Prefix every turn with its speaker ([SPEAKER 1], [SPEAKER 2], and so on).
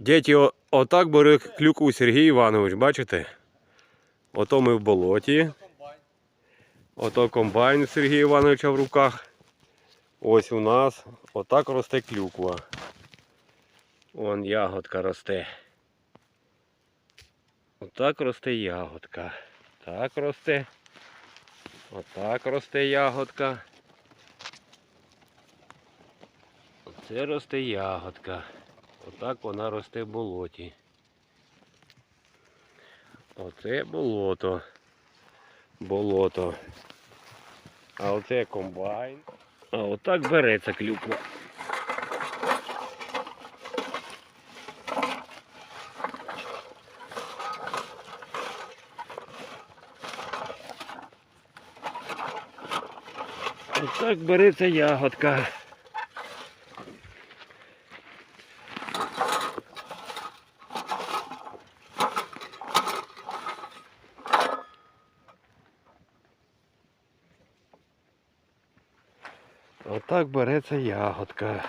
[SPEAKER 1] Діти, отак бере клюкву Сергій Іванович, бачите? Ото ми в болоті. Ото комбайн Сергія Івановича в руках. Ось у нас отак росте клюква. Вон ягодка росте. Отак росте ягодка. Так росте. Отак росте ягодка. Оце росте ягодка. Отак вона росте в болоті. Оце болото. Болото. А оце комбайн. А отак береться клюква. Отак береться ягодка. Отак береться ягодка.